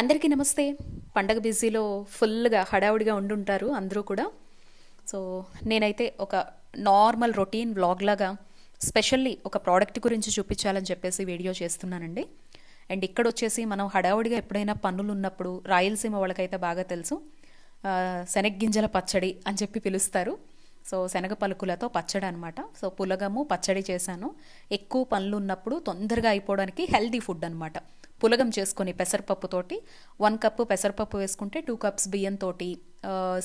అందరికీ నమస్తే. పండగ బిజీలో ఫుల్గా హడావుడిగా ఉండుంటారు అందరూ కూడా. సో నేనైతే ఒక నార్మల్ రొటీన్ వ్లాగ్ లాగా స్పెషల్లీ ఒక ప్రోడక్ట్ గురించి చూపించాలని చెప్పేసి వీడియో చేస్తున్నానండి. అండ్ ఇక్కడ వచ్చేసి మనం హడావుడిగా ఎప్పుడైనా పనులు ఉన్నప్పుడు రాయలసీమ వాళ్ళకైతే బాగా తెలుసు. శనగ్గింజల పచ్చడి అని చెప్పి పిలుస్తారు. సో శనగ పలుకులతో పచ్చడి అనమాట సో పులగము పచ్చడి చేశాను. ఎక్కువ పనులు ఉన్నప్పుడు తొందరగా అయిపోవడానికి హెల్దీ ఫుడ్ అనమాట పులగం చేసుకొని పెసరపప్పుతోటి వన్ కప్పు పెసరపప్పు వేసుకుంటే టూ కప్స్ బియ్యంతో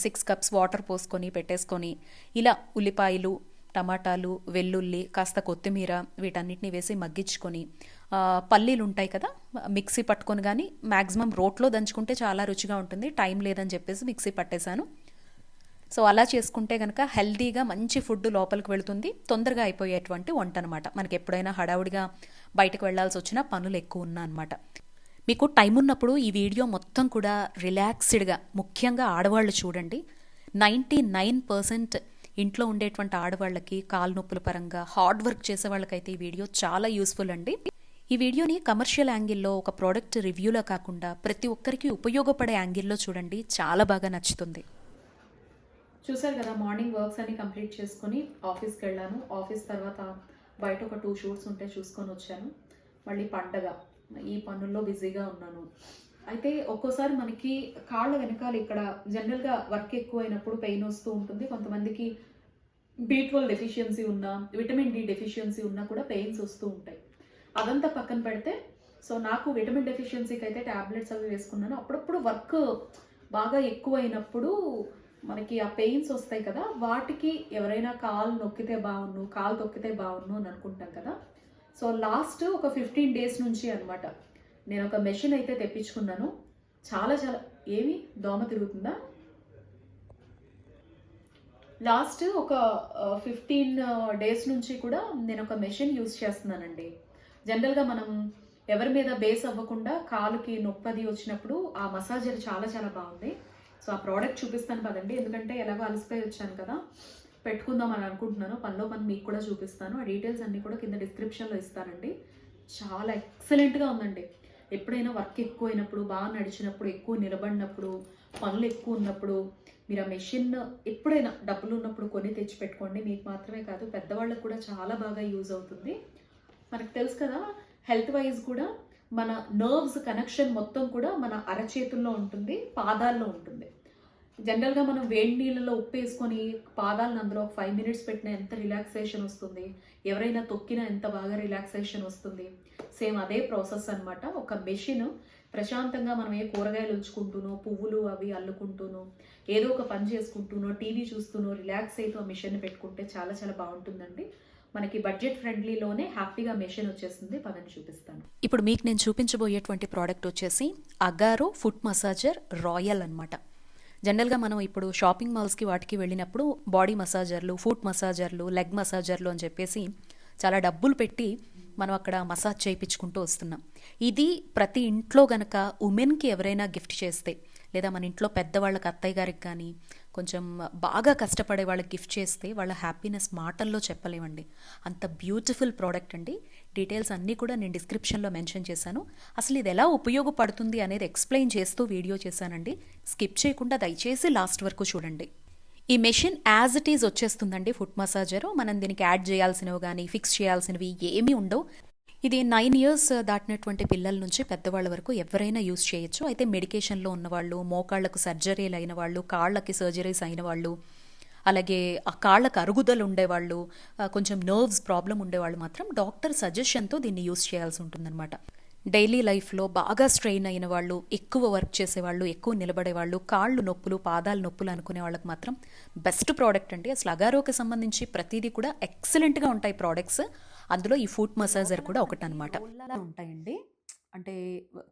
సిక్స్ కప్స్ వాటర్ పోసుకొని పెట్టేసుకొని ఇలా ఉల్లిపాయలు టమాటాలు వెల్లుల్లి కాస్త కొత్తిమీర వీటన్నిటిని వేసి మగ్గించుకొని పల్లీలు ఉంటాయి కదా మిక్సీ పట్టుకొని కానీ మ్యాక్సిమం రోట్లో దంచుకుంటే చాలా రుచిగా ఉంటుంది టైం లేదని చెప్పేసి మిక్సీ పట్టేశాను. సో అలా చేసుకుంటే కనుక హెల్దీగా మంచి ఫుడ్ లోపలికి వెళుతుంది. తొందరగా అయిపోయేటువంటి వంట అనమాట మనకి ఎప్పుడైనా హడావుడిగా బయటకు వెళ్ళాల్సి వచ్చినా పనులు ఎక్కువ ఉన్నా అనమాట మీకు టైం ఉన్నప్పుడు ఈ వీడియో మొత్తం కూడా రిలాక్స్డ్గా ముఖ్యంగా ఆడవాళ్ళు చూడండి. నైంటీ నైన్ పర్సెంట్ ఇంట్లో ఉండేటువంటి ఆడవాళ్ళకి కాలు నొప్పుల పరంగా హార్డ్ వర్క్ చేసే వాళ్ళకైతే ఈ వీడియో చాలా యూస్ఫుల్ అండి. ఈ వీడియోని కమర్షియల్ యాంగిల్లో ఒక ప్రోడక్ట్ రివ్యూలో కాకుండా ప్రతి ఒక్కరికి ఉపయోగపడే యాంగిల్లో చూడండి. చాలా బాగా నచ్చుతుంది. చూసారు కదా మార్నింగ్ వర్క్స్ అన్ని కంప్లీట్ చేసుకొని ఆఫీస్కి వెళ్ళాను. ఆఫీస్ తర్వాత బయట ఒక టూ షూట్స్ ఉంటే చూసుకొని వచ్చాను. మళ్ళీ పండగ. ఈ పనుల్లో బిజీగా ఉన్నాను. అయితే ఒక్కోసారి మనకి కాళ్ళ వెనకాల ఇక్కడ జనరల్గా వర్క్ ఎక్కువైనప్పుడు పెయిన్ వస్తూ ఉంటుంది. కొంతమందికి బీ ట్వెల్వ్ డెఫిషియన్సీ ఉన్నా విటమిన్ డి డెఫిషియన్సీ ఉన్నా కూడా పెయిన్స్ వస్తూ ఉంటాయి. అదంతా పక్కన పెడితే సో నాకు విటమిన్ డెఫిషియన్సీకి అయితే ట్యాబ్లెట్స్ అవి వేసుకున్నాను. అప్పుడప్పుడు వర్క్ బాగా ఎక్కువ అయినప్పుడు మనకి ఆ పెయిన్స్ వస్తాయి కదా వాటికి ఎవరైనా కాలు నొక్కితే బాగుండు కాలు తొక్కితే బాగుండు అని అనుకుంటాం కదా. సో లాస్ట్ ఒక ఫిఫ్టీన్ డేస్ నుంచి అనమాట నేను ఒక మెషిన్ అయితే తెప్పించుకున్నాను. చాలా చాలా ఏమి? దోమ తిరుగుతుందా? లాస్ట్ ఒక ఫిఫ్టీన్ డేస్ నుంచి కూడా నేను ఒక మెషిన్ యూజ్ చేస్తున్నానండి. జనరల్గా మనం ఎవరి మీద బేస్ అవ్వకుండా కాలుకి నొప్పది వచ్చినప్పుడు ఆ మసాజర్ చాలా చాలా బాగుంది సో ఆ ప్రోడక్ట్ చూపిస్తాను కదండి. ఎందుకంటే ఎలాగో అలసిపోయి వచ్చాను కదా. పెట్టుకుందాం అని అనుకుంటున్నాను. పనిలో పని మీకు కూడా చూపిస్తాను. ఆ డీటెయిల్స్ అన్నీ కూడా కింద డిస్క్రిప్షన్లో ఇస్తానండి. చాలా ఎక్సలెంట్గా ఉందండి. ఎప్పుడైనా వర్క్ ఎక్కువ అయినప్పుడు బాగా నడిచినప్పుడు ఎక్కువ నిలబడినప్పుడు పనులు ఎక్కువ ఉన్నప్పుడు మీరు ఆ మెషిన్ ఎప్పుడైనా డబ్బులు ఉన్నప్పుడు కొని తెచ్చి పెట్టుకోండి. మీకు మాత్రమే కాదు పెద్దవాళ్ళకు కూడా చాలా బాగా యూజ్ అవుతుంది. మనకు తెలుసు కదా హెల్త్ వైజ్ కూడా మన నర్వ్స్ కనెక్షన్ మొత్తం కూడా మన అరచేతుల్లో ఉంటుంది పాదాల్లో ఉంటుంది. జనరల్గా మనం వేడి నీళ్ళలో ఉప్పు వేసుకొని పాదాలను అందులో ఒక ఫైవ్ మినిట్స్ పెట్టినా ఎంత రిలాక్సేషన్ వస్తుంది? ఎవరైనా తొక్కినా ఎంత బాగా రిలాక్సేషన్ వస్తుంది? సేమ్ అదే ప్రాసెస్ అనమాట ఒక మెషిన్ ప్రశాంతంగా మనం ఏ కూరగాయలు ఉంచుకుంటూనో పువ్వులు అవి అల్లుకుంటూనో ఏదో ఒక పని చేసుకుంటూనో టీవీ చూస్తూనో రిలాక్స్ అయితూ ఆ మిషన్ పెట్టుకుంటే చాలా చాలా బాగుంటుందండి. మనకి బడ్జెట్ ఫ్రెండ్లీలోనే హ్యాపీగా మెషిన్ వచ్చేస్తుంది. పదని చూపిస్తాను. ఇప్పుడు మీకు నేను చూపించబోయేటువంటి ప్రోడక్ట్ వచ్చేసి అగారో ఫుట్ మసాజర్ రాయల్ అన్నమాట. జనరల్గా మనం ఇప్పుడు షాపింగ్ మాల్స్కి వాటికి వెళ్ళినప్పుడు బాడీ మసాజర్లు ఫుట్ మసాజర్లు లెగ్ మసాజర్లు అని చెప్పేసి చాలా డబ్బులు పెట్టి మనం అక్కడ మసాజ్ చేయించుకుంటూ వస్తున్నాం. ఇది ప్రతి ఇంట్లో గనక ఉమెన్కి ఎవరైనా గిఫ్ట్ చేస్తే లేదా మన ఇంట్లో పెద్దవాళ్ళకి అత్తయ్య గారికి కానీ కొంచెం బాగా కష్టపడే వాళ్ళకి గిఫ్ట్ చేస్తే వాళ్ళ హ్యాపీనెస్ మాటల్లో చెప్పలేమండి. అంత బ్యూటిఫుల్ ప్రోడక్ట్ అండి. డీటెయిల్స్ అన్నీ కూడా నేను డిస్క్రిప్షన్లో మెన్షన్ చేశాను. అసలు ఇది ఎలా ఉపయోగపడుతుంది అనేది ఎక్స్ప్లెయిన్ చేస్తూ వీడియో చేశానండి. స్కిప్ చేయకుండా దయచేసి లాస్ట్ వరకు చూడండి. ఈ మెషిన్ యాజ్ ఇట్ ఈజ్ వచ్చేస్తుందండి ఫుట్ మసాజరు. మనం దీనికి యాడ్ చేయాల్సినవి కానీ ఫిక్స్ చేయాల్సినవి ఏమీ ఉండవు. ఇది నైన్ ఇయర్స్ దాటినటువంటి పిల్లల నుంచి పెద్దవాళ్ళ వరకు ఎవరైనా యూస్ చేయొచ్చు. అయితే మెడికేషన్లో ఉన్నవాళ్ళు మోకాళ్ళకు సర్జరీలు అయిన వాళ్ళు కాళ్ళకి సర్జరీస్ అయిన వాళ్ళు అలాగే ఆ కాళ్ళకు అరుగుదలు ఉండేవాళ్ళు కొంచెం నర్వ్స్ ప్రాబ్లం ఉండేవాళ్ళు మాత్రం డాక్టర్ సజెషన్తో దీన్ని యూస్ చేయాల్సి ఉంటుందన్నమాట. డైలీ లైఫ్లో బాగా స్ట్రెయిన్ అయిన వాళ్ళు ఎక్కువ వర్క్ చేసేవాళ్ళు ఎక్కువ నిలబడేవాళ్ళు కాళ్ళు నొప్పులు పాదాలు నొప్పులు అనుకునే వాళ్ళకి మాత్రం బెస్ట్ ప్రోడక్ట్ అండి అసలు అగారోకి సంబంధించి ప్రతిదీ కూడా ఎక్సలెంట్గా ఉంటాయి ప్రోడక్ట్స్ అందులో ఈ ఫుట్ మసాజర్ కూడా ఒకటి అనమాట ఉంటాయండి. అంటే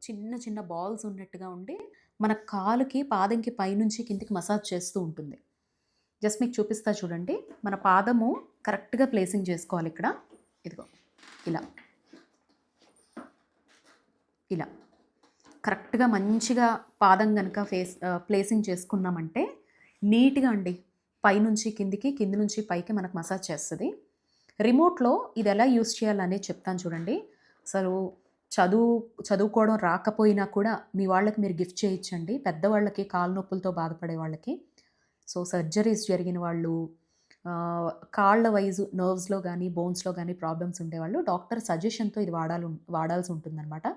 చిన్న చిన్న బాల్స్ ఉన్నట్టుగా ఉండి మన కాలుకి పాదంకి పైనుంచి కిందికి మసాజ్ చేస్తూ ఉంటుంది. జస్ట్ మీకు చూపిస్తా చూడండి. మన పాదము కరెక్ట్గా ప్లేసింగ్ చేసుకోవాలి ఇక్కడ. ఇదిగో ఇలా. ఇలా. కరెక్ట్గా మంచిగా పాదం కనుక ఫేస్ ప్లేసింగ్ చేసుకున్నామంటే నీట్గా అండి. పైనుంచి కిందికి కింది నుంచి పైకి మనకు మసాజ్ చేస్తుంది. రిమోట్లో ఇది ఎలా యూస్ చేయాలనేది చెప్తాను చూడండి. అసలు చదువు చదువుకోవడం రాకపోయినా కూడా మీ వాళ్ళకి మీరు గిఫ్ట్ చేయించండి. పెద్దవాళ్ళకి కాళ్ళ నొప్పులతో బాధపడే వాళ్ళకి. సో సర్జరీస్ జరిగిన వాళ్ళు కాళ్ళ వైజు నర్వ్స్లో కానీ బోన్స్లో కానీ ప్రాబ్లమ్స్ ఉండేవాళ్ళు డాక్టర్ సజెషన్తో ఇది వాడాలి వాడాల్సి ఉంటుందన్నమాట.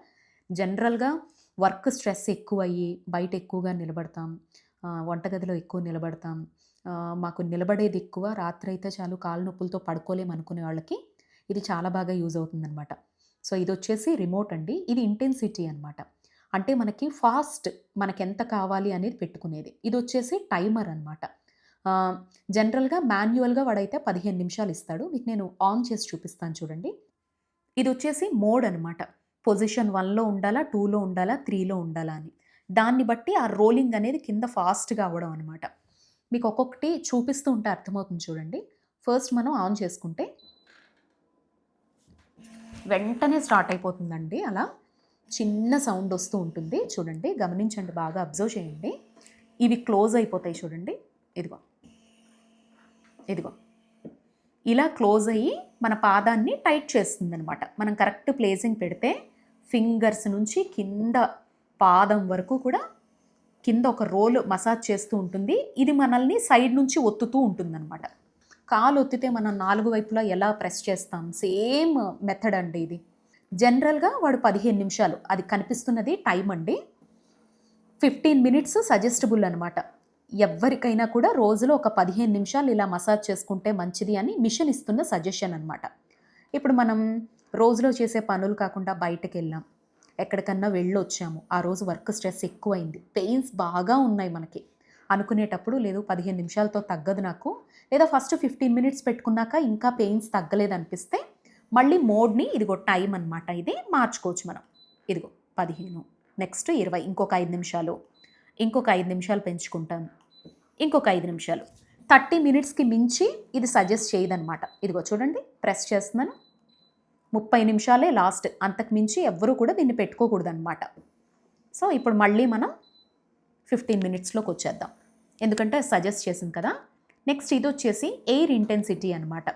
జనరల్గా వర్క్ స్ట్రెస్ ఎక్కువ అయ్యి బయట ఎక్కువగా నిలబడతాం వంటగదిలో ఎక్కువ నిలబడతాం మాకు నిలబడేది ఎక్కువ. రాత్రి అయితే చాలు కాలు నొప్పులతో పడుకోలేము అనుకునే వాళ్ళకి ఇది చాలా బాగా యూజ్ అవుతుందన్నమాట. సో ఇది వచ్చేసి రిమోట్ అండి. ఇది ఇంటెన్సిటీ అనమాట అంటే మనకి ఫాస్ట్ మనకి ఎంత కావాలి అనేది పెట్టుకునేది. ఇది వచ్చేసి టైమర్ అనమాట జనరల్గా మాన్యువల్గా వాడైతే పదిహేను నిమిషాలు ఇస్తాడు. మీకు నేను ఆన్ చేసి చూపిస్తాను చూడండి. ఇది వచ్చేసి మోడ్ అనమాట పొజిషన్ వన్లో ఉండాలా టూలో ఉండాలా త్రీలో ఉండాలా అని. దాన్ని బట్టి ఆ రోలింగ్ అనేది కింద ఫాస్ట్గా అవ్వడం అనమాట మీకు ఒక్కొక్కటి చూపిస్తూ ఉంటే అర్థమవుతుంది చూడండి. ఫస్ట్ మనం ఆన్ చేసుకుంటే వెంటనే స్టార్ట్ అయిపోతుందండి అలా. చిన్న సౌండ్ వస్తూ ఉంటుంది చూడండి. గమనించండి బాగా అబ్జర్వ్ చేయండి. ఇవి క్లోజ్ అయిపోతాయి చూడండి. ఇదిగో. ఇదిగో. ఇలా క్లోజ్ అయ్యి మన పాదాన్ని టైట్ చేస్తుంది అనమాట మనం కరెక్ట్ ప్లేసింగ్ పెడితే ఫింగర్స్ నుంచి కింద పాదం వరకు కూడా కింద ఒక రోల్ మసాజ్ చేస్తూ ఉంటుంది. ఇది మనల్ని సైడ్ నుంచి ఒత్తుతూ ఉంటుందన్నమాట. కాలు ఒత్తితే మనం నాలుగు వైపులా ఎలా ప్రెస్ చేస్తాం? సేమ్ మెథడ్ అండి ఇది. జనరల్గా వాడు పదిహేను నిమిషాలు. అది కనిపిస్తున్నది టైం అండి. ఫిఫ్టీన్ మినిట్స్ సజెస్టబుల్ అనమాట ఎవరికైనా కూడా రోజులో ఒక పదిహేను నిమిషాలు ఇలా మసాజ్ చేసుకుంటే మంచిది అని మిషన్ ఇస్తున్న సజెషన్ అనమాట ఇప్పుడు మనం రోజులో చేసే పనులు కాకుండా బయటకు వెళ్ళాం ఎక్కడికన్నా వెళ్ళొచ్చాము. ఆ రోజు వర్క్ స్ట్రెస్ ఎక్కువైంది. పెయిన్స్ బాగా ఉన్నాయి మనకి. అనుకునేటప్పుడు లేదు పదిహేను నిమిషాలతో తగ్గదు నాకు. లేదా ఫస్ట్ ఫిఫ్టీన్ మినిట్స్ పెట్టుకున్నాక ఇంకా పెయిన్స్ తగ్గలేదు అనిపిస్తే మళ్ళీ మోడ్ని ఇదిగో టైం అనమాట ఇది మార్చుకోవచ్చు మనం. ఇదిగో పదిహేను నెక్స్ట్ ఇరవై ఇంకొక ఐదు నిమిషాలు. ఇంకొక ఐదు నిమిషాలు పెంచుకుంటాను. ఇంకొక ఐదు నిమిషాలు. థర్టీ మినిట్స్కి మించి ఇది సజెస్ట్ చేయదనమాట ఇదిగో చూడండి ప్రెస్ చేస్తున్నాను. ముప్పై నిమిషాలే లాస్ట్. అంతకు మించి ఎవ్వరూ కూడా దీన్ని పెట్టుకోకూడదు అనమాట సో ఇప్పుడు మళ్ళీ మనం ఫిఫ్టీన్ మినిట్స్లోకి వచ్చేద్దాం. ఎందుకంటే సజెస్ట్ చేసింది కదా. నెక్స్ట్ ఇది వచ్చేసి ఎయిర్ ఇంటెన్సిటీ అనమాట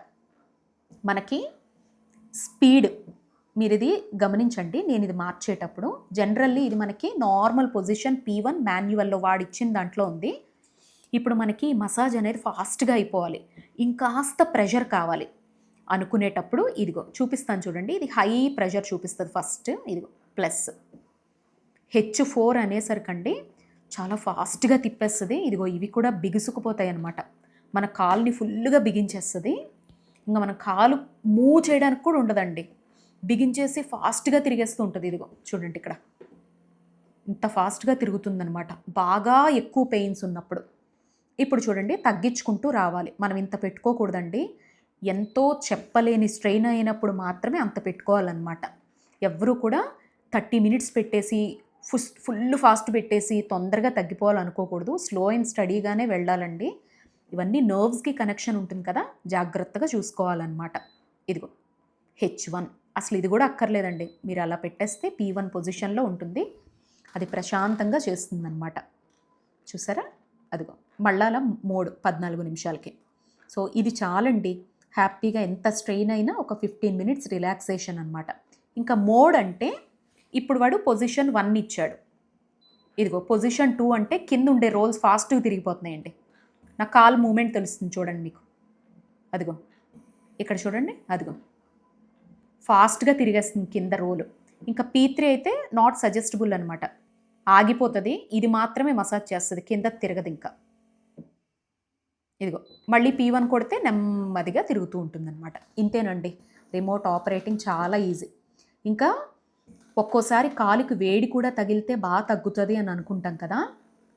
మనకి స్పీడ్ మీరు ఇది గమనించండి. నేను ఇది మార్చేటప్పుడు జనరల్లీ ఇది మనకి నార్మల్ పొజిషన్ పీ వన్ మాన్యువల్లో వాడిచ్చిన దాంట్లో ఉంది. ఇప్పుడు మనకి మసాజ్ అనేది ఫాస్ట్గా అయిపోవాలి. ఇంకాస్త ప్రెషర్ కావాలి. అనుకునేటప్పుడు ఇదిగో చూపిస్తాను చూడండి. ఇది హై ప్రెషర్ చూపిస్తుంది ఫస్ట్. ఇదిగో ప్లస్. హెచ్ ఫోర్ అనేసరికండి చాలా ఫాస్ట్గా తిప్పేస్తుంది. ఇదిగో ఇవి కూడా బిగుసుకుపోతాయి అన్నమాట మన కాల్ని ఫుల్గా బిగించేస్తుంది. ఇంకా మన కాలు మూవ్ చేయడానికి కూడా ఉండదండి. బిగించేసి ఫాస్ట్గా తిరిగేస్తూ ఉంటుంది. ఇదిగో చూడండి ఇక్కడ. ఇంత ఫాస్ట్గా తిరుగుతుందనమాట బాగా ఎక్కువ పెయిన్స్ ఉన్నప్పుడు. ఇప్పుడు చూడండి తగ్గించుకుంటూ రావాలి. మనం ఇంత పెట్టుకోకూడదండి. ఎంతో చెప్పలేని స్ట్రెయిన్ అయినప్పుడు మాత్రమే అంత పెట్టుకోవాలన్నమాట. ఎవ్వరూ కూడా థర్టీ మినిట్స్ పెట్టేసి ఫుస్ ఫుల్ ఫాస్ట్ పెట్టేసి తొందరగా తగ్గిపోవాలనుకోకూడదు. స్లో అండ్ స్టడీగానే వెళ్ళాలండి. ఇవన్నీ నర్వ్స్కి కనెక్షన్ ఉంటుంది కదా జాగ్రత్తగా చూసుకోవాలన్నమాట. ఇదిగో హెచ్ వన్ అసలు ఇది కూడా అక్కర్లేదండి. మీరు అలా పెట్టేస్తే పీ వన్ పొజిషన్లో ఉంటుంది. అది ప్రశాంతంగా చేస్తుందన్నమాట. చూసారా? అదిగో మళ్ళాల మూడు పద్నాలుగు నిమిషాలకి. సో ఇది చాలండి. హ్యాపీగా ఎంత స్ట్రెయిన్ అయినా ఒక ఫిఫ్టీన్ మినిట్స్ రిలాక్సేషన్ అనమాట ఇంకా మోడ్ అంటే ఇప్పుడు వాడు పొజిషన్ వన్ ఇచ్చాడు. ఇదిగో పొజిషన్ టూ అంటే కింద ఉండే రోల్స్ ఫాస్ట్గా తిరిగిపోతున్నాయండి. నా కాల్ మూమెంట్ తెలుస్తుంది చూడండి మీకు. అదిగో. ఇక్కడ చూడండి. అదిగో. ఫాస్ట్గా తిరిగేస్తుంది కింద రోలు. ఇంకా పీ త్రీ అయితే నాట్ సజెస్టబుల్ అనమాట ఆగిపోతుంది. ఇది మాత్రమే మసాజ్ చేస్తుంది. కింద తిరగదు ఇంకా. ఇదిగో మళ్ళీ పీ వన్ కొడితే నెమ్మదిగా తిరుగుతూ ఉంటుందన్నమాట. ఇంతేనండి. రిమోట్ ఆపరేటింగ్ చాలా ఈజీ. ఇంకా ఒక్కోసారి కాలుకి వేడి కూడా తగిలితే బాగా తగ్గుతుంది అని అనుకుంటాం కదా.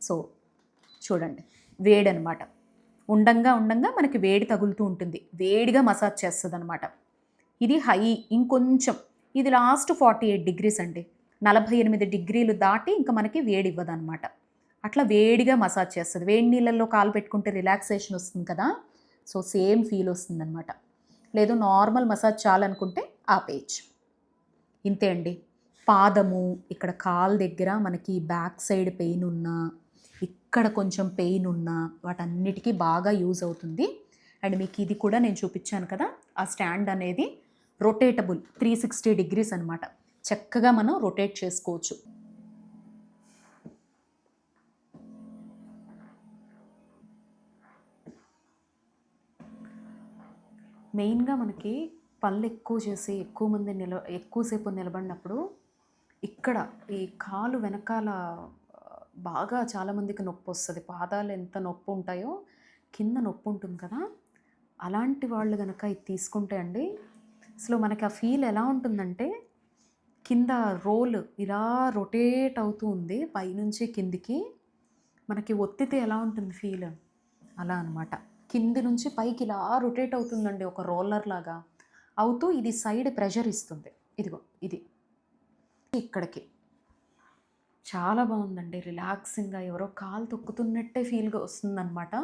సో చూడండి. వేడి అనమాట ఉండంగా ఉండంగా మనకి వేడి తగులుతూ ఉంటుంది. వేడిగా మసాజ్ చేస్తుంది అనమాట ఇది హై ఇంకొంచెం. ఇది లాస్ట్ ఫార్టీ ఎయిట్ డిగ్రీస్ అండి. నలభై ఎనిమిది డిగ్రీలు దాటి ఇంకా మనకి వేడి ఇవ్వదన్నమాట. అట్లా వేడిగా మసాజ్ చేస్తుంది. వేడి నీళ్ళల్లో కాలు పెట్టుకుంటే రిలాక్సేషన్ వస్తుంది కదా? సో సేమ్ ఫీల్ వస్తుంది అనమాట లేదు నార్మల్ మసాజ్ చాలనుకుంటే ఆపేయచ్చు. ఇంతే అండి. పాదము ఇక్కడ కాల్ దగ్గర మనకి బ్యాక్ సైడ్ పెయిన్ ఉన్నా ఇక్కడ కొంచెం పెయిన్ ఉన్నా వాటన్నిటికీ బాగా యూజ్ అవుతుంది. అండ్ మీకు ఇది కూడా నేను చూపించాను కదా? ఆ స్టాండ్ అనేది రొటేటబుల్ త్రీ సిక్స్టీ డిగ్రీస్ అనమాట చక్కగా మనం రొటేట్ చేసుకోవచ్చు. మెయిన్గా మనకి పళ్ళు ఎక్కువ చేసి ఎక్కువ మంది నిల ఎక్కువసేపు నిలబడినప్పుడు ఇక్కడ ఈ కాలు వెనకాల బాగా చాలామందికి నొప్పి వస్తుంది. పాదాలు ఎంత నొప్పి ఉంటాయో కింద నొప్పి ఉంటుంది కదా. అలాంటి వాళ్ళు కనుక ఇది తీసుకుంటే అండి అసలు మనకి ఆ ఫీల్ ఎలా ఉంటుందంటే కింద రోల్ ఇలా రొటేట్ అవుతూ ఉంది పైనుంచి కిందికి. మనకి ఒత్తితే ఎలా ఉంటుంది ఫీల్? అలా అనమాట కింది నుంచి పైకి ఇలా రొటేట్ అవుతుందండి ఒక రోలర్ లాగా అవుతూ ఇది సైడ్ ప్రెషర్ ఇస్తుంది. ఇదిగో ఇది. ఇక్కడికి. చాలా బాగుందండి రిలాక్సింగ్గా ఎవరో కాలు తొక్కుతున్నట్టే ఫీల్గా వస్తుందన్నమాట.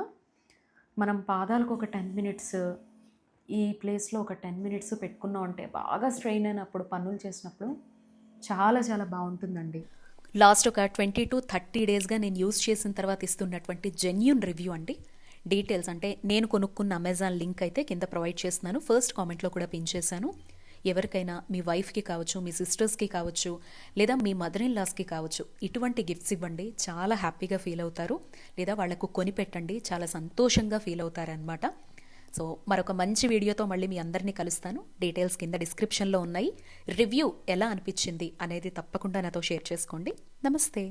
మనం పాదాలకు ఒక టెన్ మినిట్స్ ఈ ప్లేస్లో ఒక టెన్ మినిట్స్ పెట్టుకున్నాం అంటే బాగా స్ట్రెయిన్ అయినప్పుడు పనులు చేసినప్పుడు చాలా చాలా బాగుంటుందండి. లాస్ట్ ఒక ట్వంటీ టు థర్టీ డేస్గా నేను యూస్ చేసిన తర్వాత ఇస్తున్నటువంటి జెన్యున్ రివ్యూ అండి. డీటెయిల్స్ అంటే నేను కొనుక్కున్న అమెజాన్ లింక్ అయితే కింద ప్రొవైడ్ చేస్తున్నాను. ఫస్ట్ కామెంట్లో కూడా పిన్ చేశాను. ఎవరికైనా మీ వైఫ్కి కావచ్చు మీ సిస్టర్స్కి కావచ్చు లేదా మీ మదర్ ఇన్ లాస్కి కావచ్చు ఇటువంటి గిఫ్ట్స్ ఇవ్వండి. చాలా హ్యాపీగా ఫీల్ అవుతారు. లేదా వాళ్ళకు కొనిపెట్టండి చాలా సంతోషంగా ఫీల్ అవుతారనమాట సో మరొక మంచి వీడియోతో మళ్ళీ మీ అందరినీ కలుస్తాను. డీటెయిల్స్ కింద డిస్క్రిప్షన్లో ఉన్నాయి. రివ్యూ ఎలా అనిపించింది అనేది తప్పకుండా నాతో షేర్ చేసుకోండి. నమస్తే.